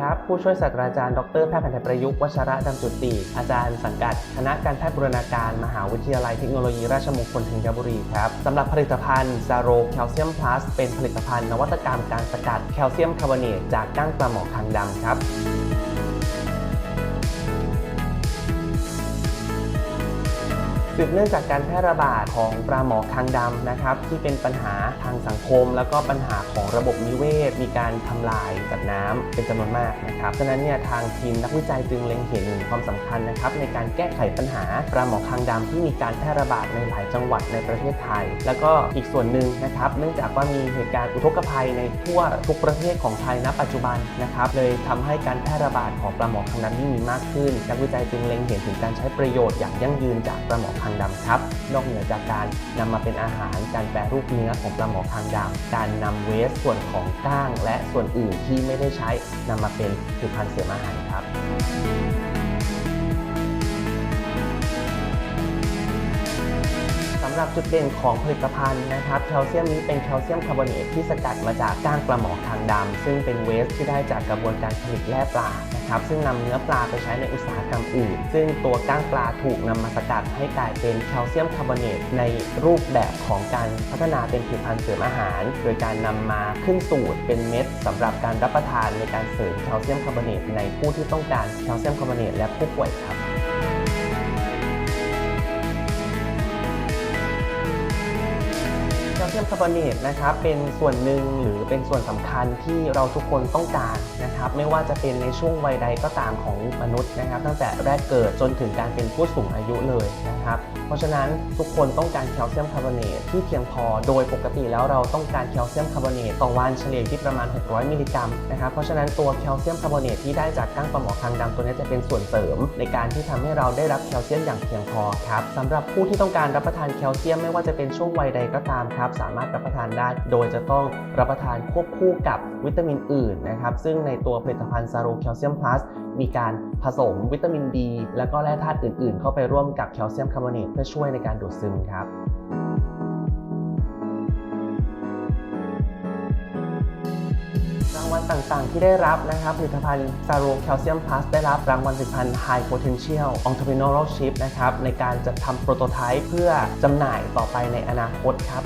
ครับ ผู้ช่วยศาสตราจารย์ ดรแพทย์แผนไทยประยุกต์วชระดำจุติ อาจารย์สังกัด คณะการแพทย์บูรณาการ มหาวิทยาลัยเทคโนโลยีราชมงคลธัญบุรีครับสำหรับผลิตภัณฑ์ซาโรแคลเซียมพลัสเป็นผลิตภัณฑ์นวัตกรรมการสกัดแคลเซียมคาร์บอเนตจากก้างปลาหมอคางดำครับ สืบเนื่องจากการแพร่ระบาดของปลาหมอคางดำนะครับที่เป็นปัญหาทางสังคม แล้วก็ปัญหาของระบบนิเวศ มีการทำลายสัตว์น้ำเป็นจำนวนมากนะครับฉะนั้นเนี่ยทางทีมนักวิจัยจึงเล็งเห็นถึงความสำคัญนะครับในการแก้ไขปัญหาปลาหมอคางดำที่มีการแพร่ระบาดในหลายจังหวัดในประเทศไทย แล้วก็อีกส่วนหนึ่งนะครับเนื่องจากว่ามีเหตุการณ์อุทกภัยในทั่วทุกประเทศของไทยณปัจจุบันนะครับเลยทำให้การแพร่ระบาดของปลาหมอคางดำยิ่งมีมากขึ้น นักวิจัยจึงเล็งเห็นถึงการใช้ประโยชน์อย่างยั่งยืนจากปลาหมอคางดำครับ นอกเหนือจากการนำมาเป็นอาหารการแปรรูปเนื้อของปลาหมอคางดำการนำเวสส่วนของก้าง และส่วนอื่นที่ไม่ได้ใช้นำมาเป็นผลิตภัณฑ์เสริมอาหารครับสำหรับจุดเด่นของผลิตภัณฑ์นะครับแคลเซียมนี้เป็นแคลเซียมคาร์บอเนตที่สกัดมาจากก้างปลาหมอคางดำซึ่งเป็นเวสที่ได้จากกระบวนการผลิตแร่ปลานะครับซึ่งนำเนื้อปลาไปใช้ในอุตสาหกรรม อื่น ซึ่งตัวก้างปลาถูกนำมาสกัดให้กลายเป็นแคลเซียมคาร์บอเนตในรูปแบบของการพัฒนาเป็นผลิตภัณฑ์เสริมอาหาร โดยการนำมาขึ้นสูตรเป็นเม็ดสำหรับการรับประทานในการเสริมแคลเซียมคาร์บอเนตในผู้ที่ต้องการแคลเซียมคาร์บอเนตและผู้ป่วยครับ แคลเซียมคาร์บอเนตนะครับเป็นส่วนหนึ่งหรือเป็นส่วนสำคัญที่เราทุกคนต้องการนะครับไม่ว่าจะเป็นในช่วงวัยใดก็ตามของมนุษย์นะครับ ตั้งแต่แรกเกิดจนถึงการเป็นผู้สูงอายุเลยนะครับเพราะฉะนั้นทุกคนต้องการแคลเซียมคาร์บอเนตที่เพียงพอโดยปกติแล้วเราต้องการแคลเซียมคาร์บอเนตต่อวันเฉลี่ยที่ประมาณ 600 มิลลิกรัมนะครับเพราะฉะนั้นตัวแคลเซียมคาร์บอเนตที่ได้จากก้างปลาหมอคางดำตัวนี้จะเป็นส่วนเสริม ในการที่ทำให้เราได้รับแคลเซียมอย่างเพียงพอครับสำหรับผู้ที่ต้องการรับประทานแคลเซียมไม่ว่าจะเป็นช่วงวัยใดก็ตามครับสามารถรับประทานได้ โดยจะต้องรับประทานควบคู่กับวิตามินอื่นนะครับซึ่งในตัวผลิตภัณฑ์ซาโรแคลเซียมพลัสมีการผสมวิตามินดี และก็แร่ธาตุอื่นๆ เข้าไปร่วมกับแคลเซียมคาร์บอเนตเพื่อช่วยในการดูดซึมครับ ต่างๆ ที่ได้รับนะครับผลิตภัณฑ์ซาโรแคลเซียมพลัสได้รับรางวัลผลิตภัณฑ์ High Potential Entrepreneurship นะครับในการจัดทำโปรโตไทป์เพื่อจำหน่ายต่อไปในอนาคตครับ